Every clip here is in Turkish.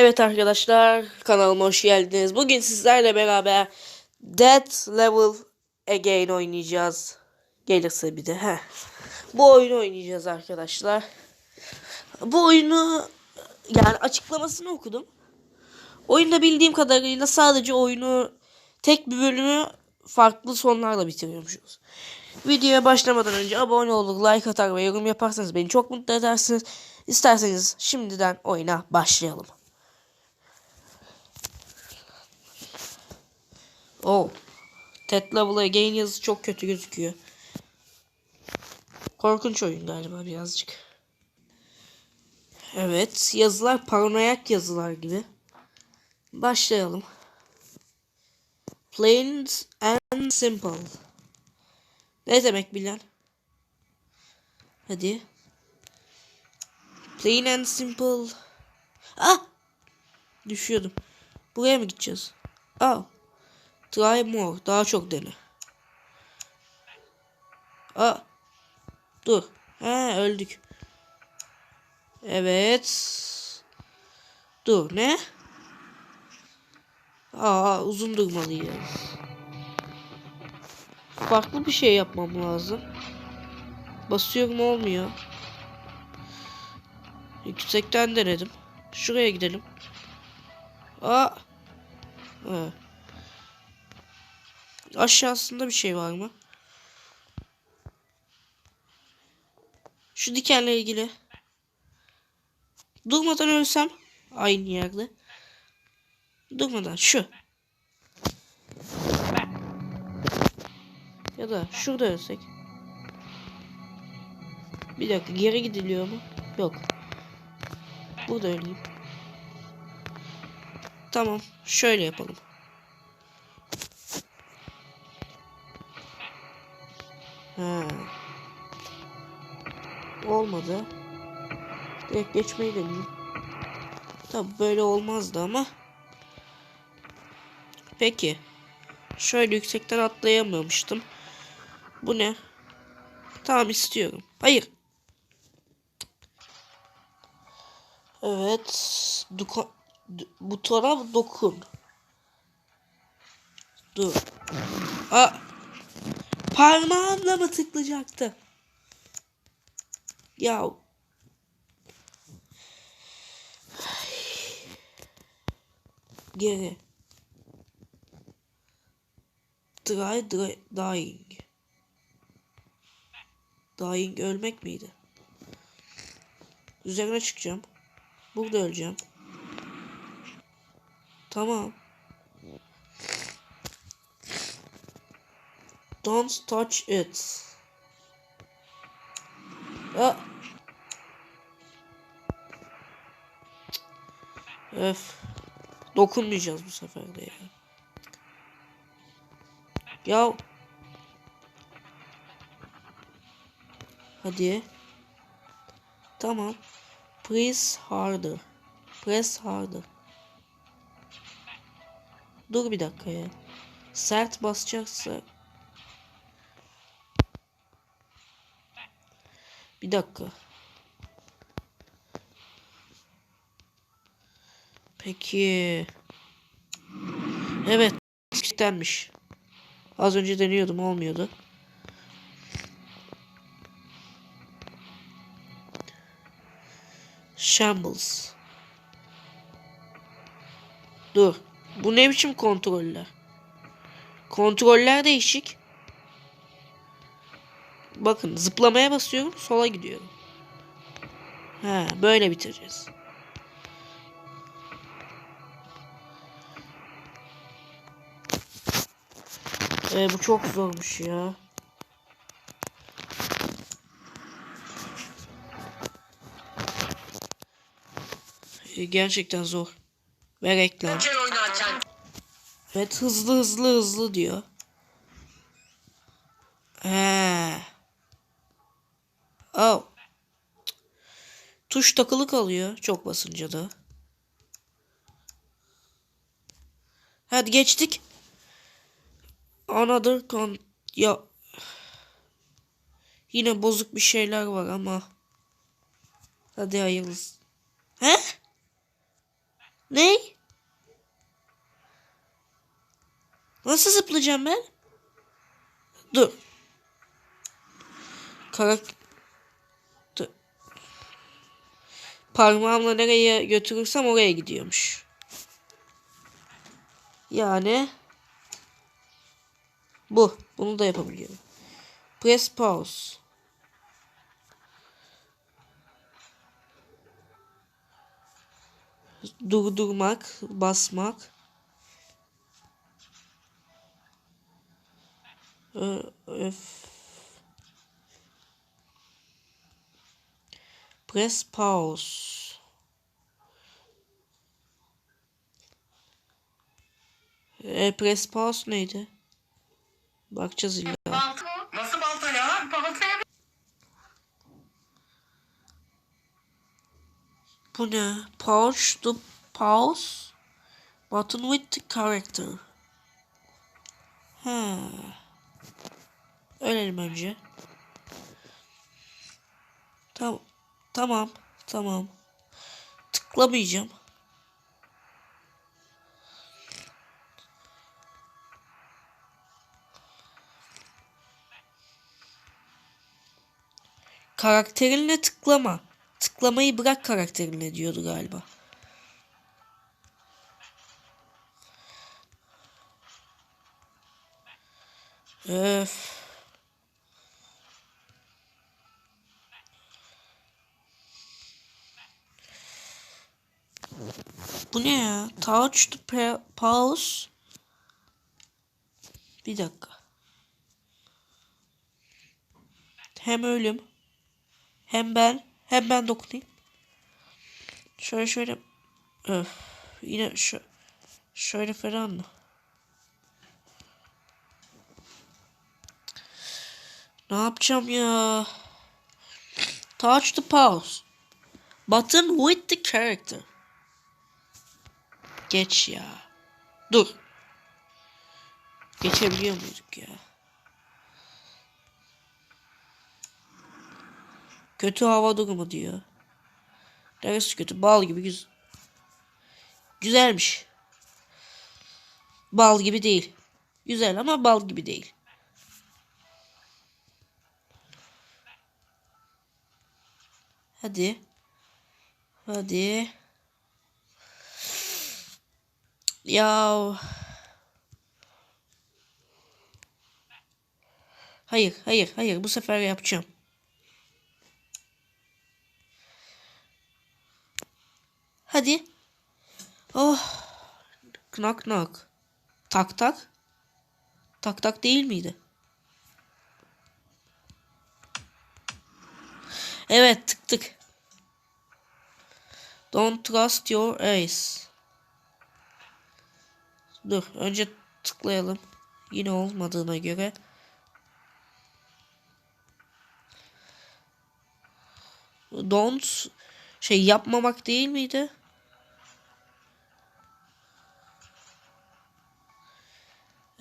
Evet arkadaşlar kanalıma hoş geldiniz. Bugün sizlerle beraber Dead Level Again oynayacağız. Gelirse bir de. Heh. Bu oyunu oynayacağız arkadaşlar. Bu oyunu yani açıklamasını okudum. Oyunda bildiğim kadarıyla sadece oyunu tek bir bölümü farklı sonlarla bitiriyormuşuz. Videoya başlamadan önce abone olur, like atar ve yorum yaparsanız beni çok mutlu edersiniz. İsterseniz şimdiden oyuna başlayalım. Oh. Ted Level Again yazısı çok kötü gözüküyor. Korkunç oyun galiba birazcık. Evet. Yazılar paranoyak yazılar gibi. Başlayalım. Plain and simple. Ne demek bilen? Hadi. Plain and simple. Ah! Düşüyordum. Buraya mı gideceğiz? Ah. Try more. Daha çok dene. Aa. Dur. Ha öldük. Evet. Dur ne? Aa uzun durmalıyız. Farklı bir şey yapmam lazım. Basıyorum olmuyor. Yüksekten denedim. Şuraya gidelim. Aa. Ha. Aşağısında bir şey var mı? Şu dikenle ilgili. Durmadan ölsem aynı yerde. Durmadan şu. Ya da şurada ölsek. Bir dakika geri gidiliyor mu? Yok. Burada öleyim. Tamam. Şöyle yapalım. Ha. Olmadı. Direkt geçmeyi deneyeyim. Tabi böyle olmazdı ama. Peki. Şöyle yüksekten atlayamamıştım. Bu ne? Tamam istiyorum. Hayır. Evet. Duka, butona dokun. Dur. Aa. Parmağımla mı tıklayacaktı? Ya. Geri. Try, dry, dying. Dying ölmek miydi? Üzerine çıkacağım. Burada öleceğim. Tamam. Don't touch it. Aa. Öf. Dokunmayacağız bu sefer de ya. Ya. Hadi. Tamam. Press harder. Press harder. Dur bir dakika ya. Sert basacaksa Bir dakika. Peki. Evet. Denmiş. Az önce deniyordum olmuyordu. Shambles. Dur. Bu ne biçim kontroller? Kontroller değişik. Bakın zıplamaya basıyorum sola gidiyorum. Ha böyle bitireceğiz. Ee, bu çok zormuş ya. Ee, gerçekten zor. Ve reklam. Evet hızlı hızlı hızlı diyor. He. Oh. Tuş takılı kalıyor çok basınca da. Hadi geçtik. Another con ya yine bozuk bir şeyler var ama hadi hayırlısı. He? Ne? Nasıl zıplayacağım ben? Dur. Karak... Parmağımla nereye götürürsem oraya gidiyormuş. Yani bu. Bunu da yapabiliyorum. Press pause. Durdurmak, basmak. Öf. Press pause. E, press pause neydi? Bakacağız illa. Balta. Nasıl balta ya? Baltaya Bu ne? Pause to pause button with the character. Ha. Ölelim önce. Tamam. Tamam. Tamam. Tıklamayacağım. Karakterinle tıklama. Tıklamayı bırak karakterinle diyordu galiba. Öf. Bu ne ya? Touch to pa- pause. Bir dakika. Hem ölüm. Hem ben. Hem ben dokunayım. Şöyle şöyle. Öf. Yine şu. Şöyle falan mı? Ne yapacağım ya? Touch the pause. Button with the character. Geç ya. Dur. Geçebiliyor muyduk ya? Kötü hava durumu diyor. Neresi kötü? Bal gibi güz Güzelmiş. Bal gibi değil. Güzel ama bal gibi değil. Hadi. Hadi. Ya. Hayır, hayır, hayır. Bu sefer yapacağım. Hadi. Oh. Knock knock. Tak tak. Tak tak değil miydi? Evet tıktık. Don't trust your eyes. Dur önce tıklayalım. Yine olmadığına göre. Don't şey yapmamak değil miydi?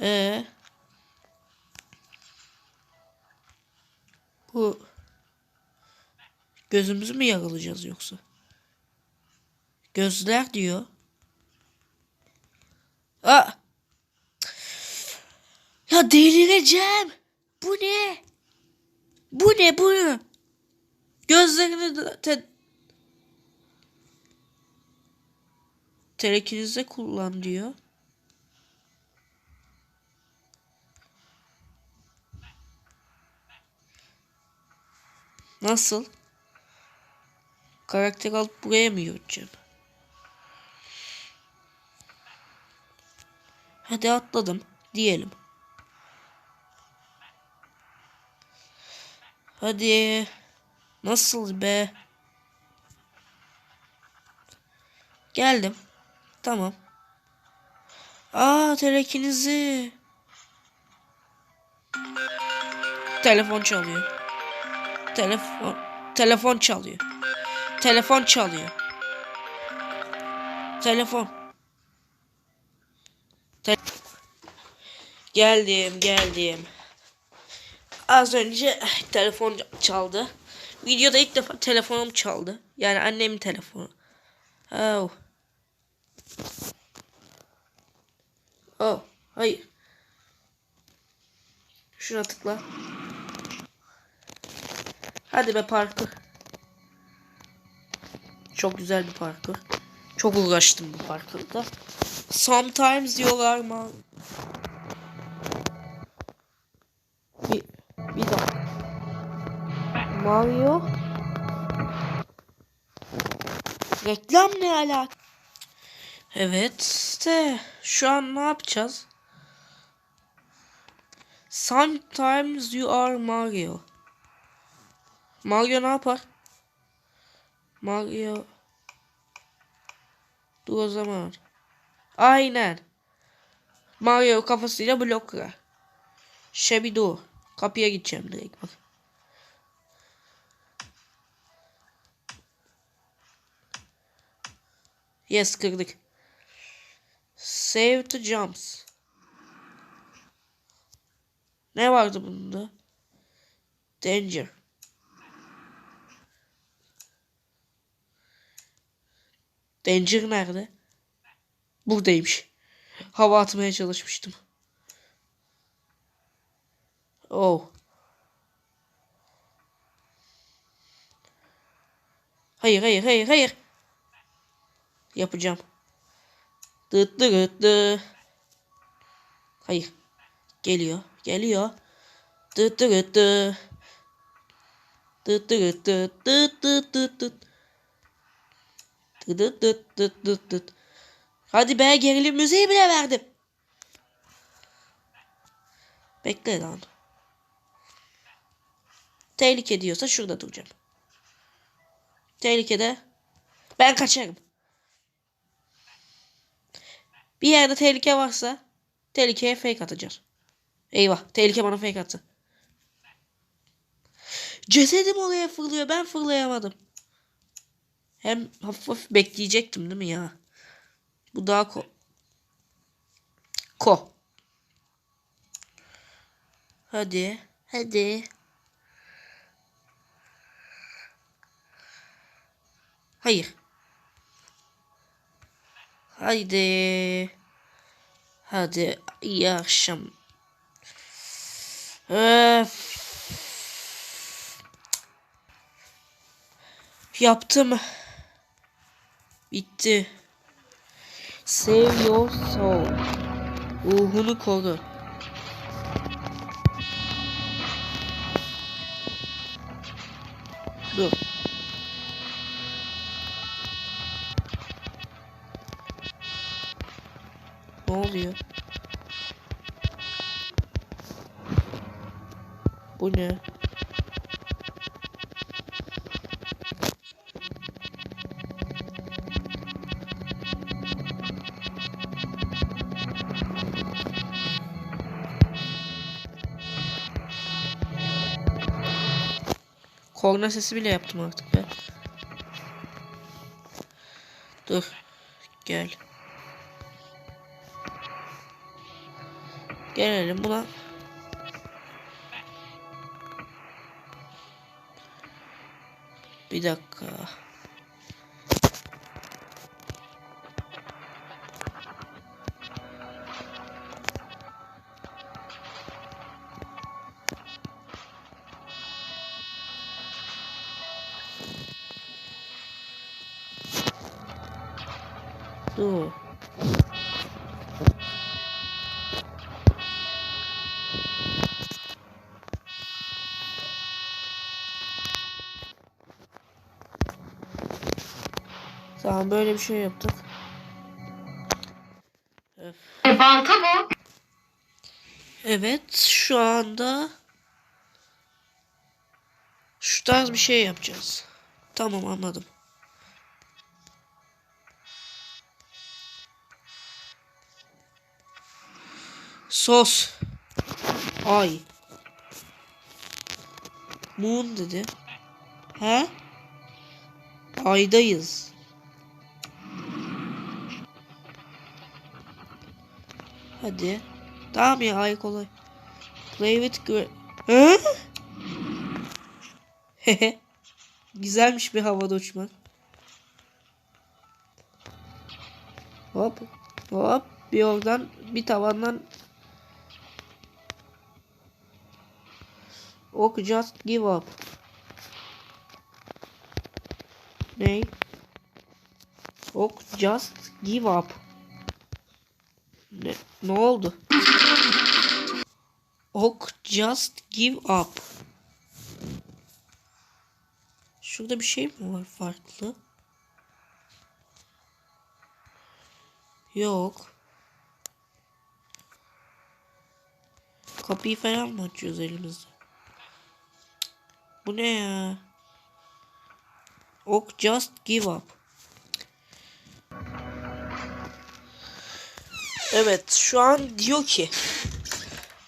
Ee, bu gözümüzü mü yaralayacağız yoksa? Gözler diyor. Aa! Ya delireceğim. Bu ne? Bu ne bu? Gözlerini te telekinizde kullan diyor. Nasıl? Karakter alıp buraya mı yürüteceğim? Hadi atladım diyelim. Hadi. Nasıl be? Geldim. Tamam. Aa telekinizi. Telefon çalıyor. Telefon telefon çalıyor. Telefon çalıyor. Telefon. Geldim, geldim. Az önce telefon çaldı. Videoda ilk defa telefonum çaldı. Yani annemin telefonu. Oh. Oh, hayır. Şuna tıkla. Hadi be parkur. Çok güzel bir parkur. Çok uğraştım bu parkurda. Sometimes diyorlar mı? Reklam ne alaka? Evet de şu an ne yapacağız? Sometimes you are Mario. Mario ne yapar? Mario. Dur o zaman. Aynen. Mario kafasıyla blok kırar. Şebi dur. Kapıya gideceğim direkt bak. Yes kırdık. Save to jumps. Ne vardı bunda? Danger. Danger nerede? Buradaymış. Hava atmaya çalışmıştım. Oh. Hayır hayır hayır hayır. Yapacağım. Dıt dıt dı. Hayır. Geliyor. Geliyor. Dıt dıt dı. Dıt dıt dıt dıt dıt dıt dıt. Dıt dıt dıt dıt dıt. Hadi be gerilim müziği bile verdim. Bekle lan. Tehlike diyorsa şurada duracağım. Tehlikede ben kaçarım. Bir yerde tehlike varsa tehlikeye fake atacağız. Eyvah tehlike bana fake attı. Cesedim oraya fırlıyor ben fırlayamadım. Hem hafif hafif bekleyecektim değil mi ya? Bu daha ko. Ko. Hadi. Hadi. Hayır. Haydi. Hadi iyi akşam. Öf. Yaptım. Bitti. Save your soul. Ruhunu koru. Dur. Ne oluyor? Bu ne? Korna sesi bile yaptım artık be. Dur. Gel. Gelelim buna. Bir dakika. Tamam böyle bir şey yaptık. E, balta bu. Evet şu anda şu tarz bir şey yapacağız. Tamam anladım. Sos. Ay. Moon dedi. He? Aydayız. Hadi. Tamam ya ay kolay. Play with gr-? Hehe. Güzelmiş bir havada uçmak. Hop. Hop. Bir oradan bir tavandan Ok just give up. Ney? Ok just give up. Ne, oldu? Ok just give up. Şurada bir şey mi var farklı? Yok. Kapıyı falan mı açıyoruz elimizde? Bu ne ya? Ok just give up. Evet şu an diyor ki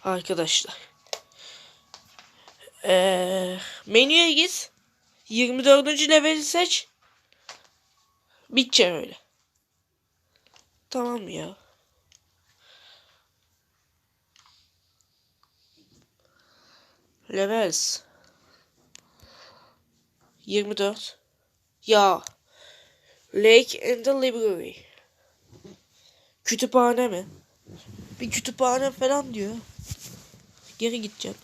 arkadaşlar ee, menüye git 24. leveli seç bitecek öyle. Tamam ya. Levels. 24 ya Lake and the Library Kütüphane mi? Bir kütüphane falan diyor. Geri gideceğim.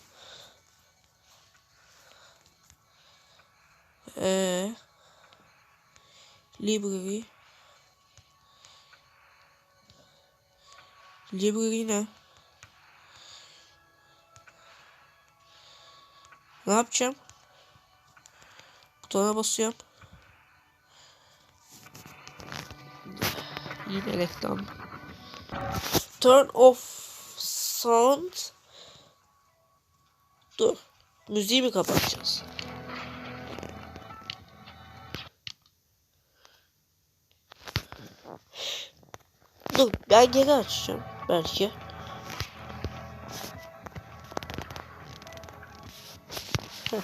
Ee, library. Library ne? Ne yapacağım? Butona basıyorum. Yine reklam. Turn off sound. Dur. Müziği mi kapatacağız? Dur ben geri açacağım belki. Heh.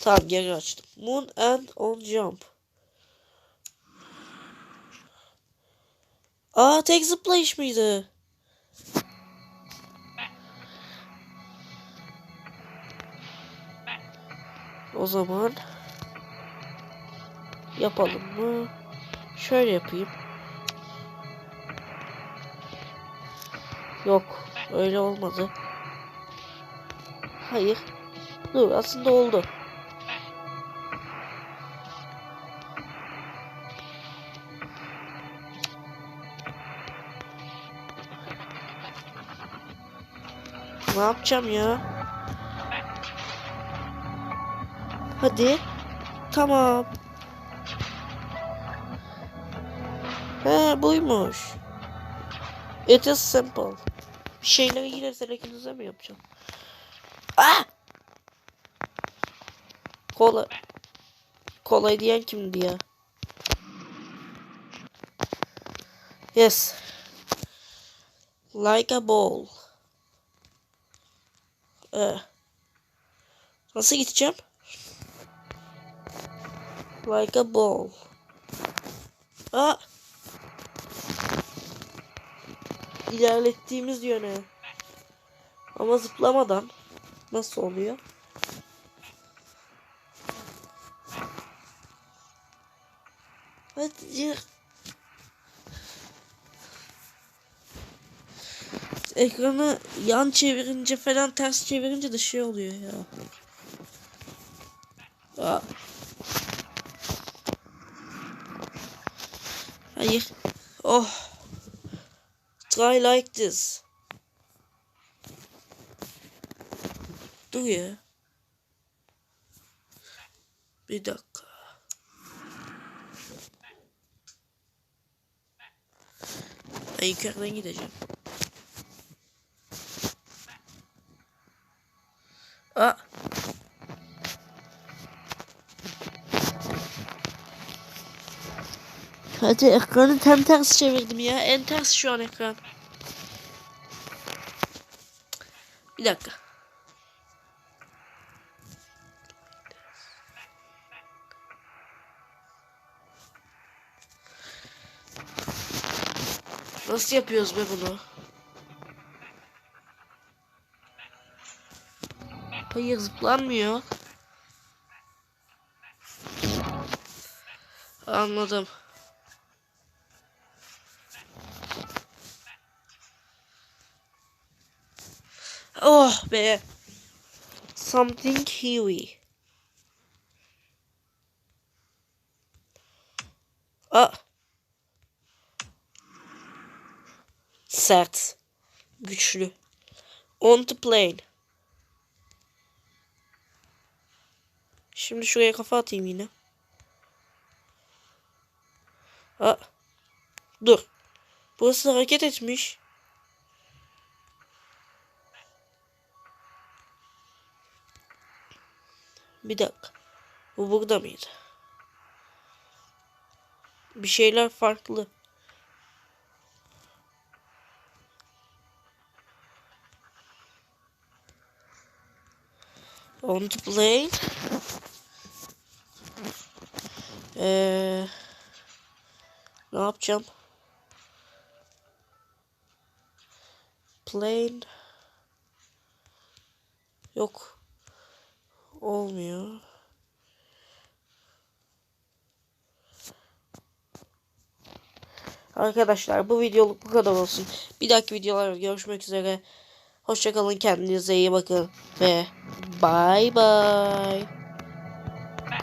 Tamam geri açtım. Moon and on jump. Aa tek zıplayış mıydı? O zaman yapalım mı? Şöyle yapayım. Yok, öyle olmadı. Hayır. Dur, aslında oldu. Ne yapacağım ya? Hadi. Tamam. He buymuş. It is simple. Bir şeyleri yine selectinize mi yapacağım? Ah! Kolay. Kolay diyen kimdi ya? Yes. Like a ball. Ee, nasıl gideceğim? Like a ball. Aa! İlerlettiğimiz yöne. Ama zıplamadan. Nasıl oluyor? Hadi. Ekranı yan çevirince falan ters çevirince de şey oluyor ya. Aa. Hayır. Oh. Try like this. Dur ya. Bir dakika. Ben yukarıdan gideceğim. Hadi ekranı tam ters çevirdim ya. En ters şu an ekran. Bir dakika. Nasıl yapıyoruz be bunu? Hayır zıplanmıyor. Anladım. Oh be. Something kiwi. Ah. Sert. Güçlü. On the plane. Şimdi şuraya kafa atayım yine. Aa. Dur. Burası hareket etmiş. Bir dakika. Bu burada mıydı? Bir şeyler farklı. On the plane. Ee, ne yapacağım? Plane. Yok. Olmuyor. Arkadaşlar bu videoluk bu kadar olsun. Bir dahaki videolarda görüşmek üzere. Hoşçakalın kendinize iyi bakın ve bye bye.